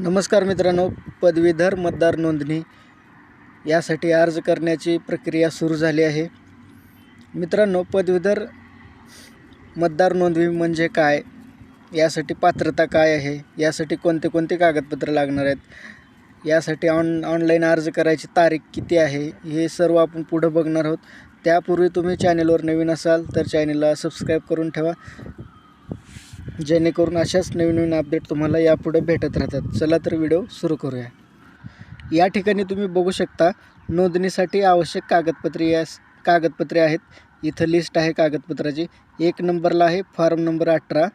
नमस्कार मित्रांनो पदवीधर मतदार नोंदणी. यासाठी अर्ज करण्याची प्रक्रिया सुरू झाली आहे. मित्रांनो पदवीधर मतदार नोंदणी म्हणजे काय? यासाठी पात्रता काय आहे? यासाठी कोणते कोणते कागदपत्र लागणार आहेत? यासाठी ऑन ऑनलाईन अर्ज करायची तारीख किती आहे? हे सर्व आपण पुढं बघणार आहोत. त्यापूर्वी तुम्ही चॅनेलवर नवीन असाल तर चॅनेलला सबस्क्राईब करून ठेवा. जेणेकरून अशाच नवीन नवीन अपडेट तुम्हाला यापुढे भेटत राहतात. चला तर व्हिडिओ सुरू करूया. या ठिकाणी तुम्ही बघू शकता नोंदणीसाठी आवश्यक कागदपत्रे यास कागदपत्रे आहेत. इथं लिस्ट आहे कागदपत्राची. एक नंबरला आहे फॉर्म नंबर अठरा.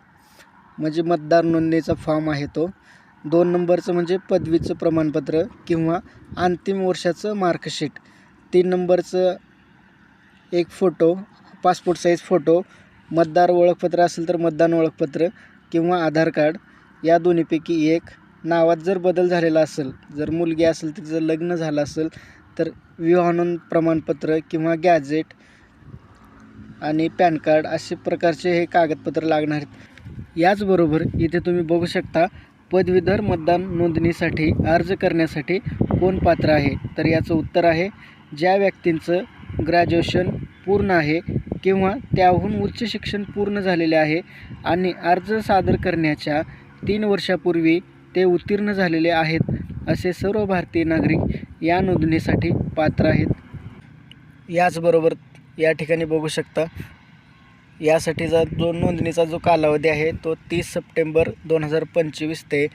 म्हणजे मतदार नोंदणीचा फॉर्म आहे तो. दोन नंबरचं म्हणजे पदवीचं प्रमाणपत्र किंवा अंतिम वर्षाचं मार्कशीट तीन नंबरचं एक फोटो पासपोर्ट साईज फोटो मतदार ओळखपत्र असेल तर मतदान ओळखपत्र किंवा आधार कार्ड या दोन्हीपैकी एक. नावात जर बदल झालेला असेल जर मुलगी असेल तिचं लग्न झालं असेल तर विवाहानंद प्रमाणपत्र किंवा गॅजेट आणि पॅन कार्ड असे प्रकारचे हे कागदपत्र लागणार आहेत. याचबरोबर इथे तुम्ही बघू शकता पदवीधर मतदान नोंदणीसाठी अर्ज करण्यासाठी कोण पात्र आहे? तर याचं उत्तर आहे ज्या व्यक्तींचं ग्रॅज्युएशन पूर्ण आहे किंवा त्याहून उच्च शिक्षण पूर्ण झालेले आहे आणि अर्ज सादर करण्याच्या तीन वर्षापूर्वी ते उत्तीर्ण झालेले आहेत असे सर्व भारतीय नागरिक या नोंदणीसाठी पात्र आहेत. याचबरोबर या ठिकाणी बघू शकता यासाठीचा जो नोंदणीचा जो कालावधी आहे तो तीस सप्टेंबर दोन हजार पंचवीस ते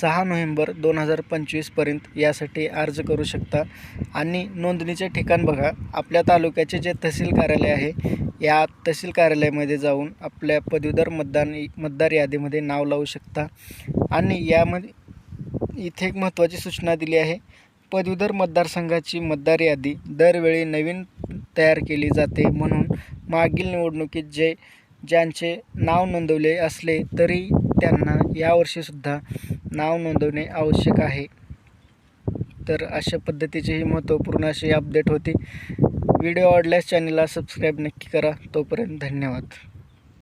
सहा नोव्हेंबर दोन हजार पंचवीसपर्यंत यासाठी अर्ज करू शकता. आणि नोंदणीचे ठिकाण बघा. आपल्या तालुक्याचे जे तहसील कार्यालय आहे या तहसील कार्यालयामध्ये जाऊन आपल्या पदवीधर मतदान मतदार यादीमध्ये नाव लावू शकता. आणि यामध्ये इथे एक महत्त्वाची सूचना दिली आहे. पदवीधर मतदारसंघाची मतदार यादी दरवेळी नवीन तयार केली जाते म्हणून मागील निवडणुकीत जे ज्यांचे नाव नोंदवले असले तरी त्यांना यावर्षीसुद्धा नाव नोंदवणे आवश्यक आहे. तर अशा पद्धतीची ही महत्त्वपूर्ण अशी अपडेट होती. व्हिडिओ आवडल्यास चॅनलला सबस्क्राईब नक्की करा. तोपर्यंत धन्यवाद.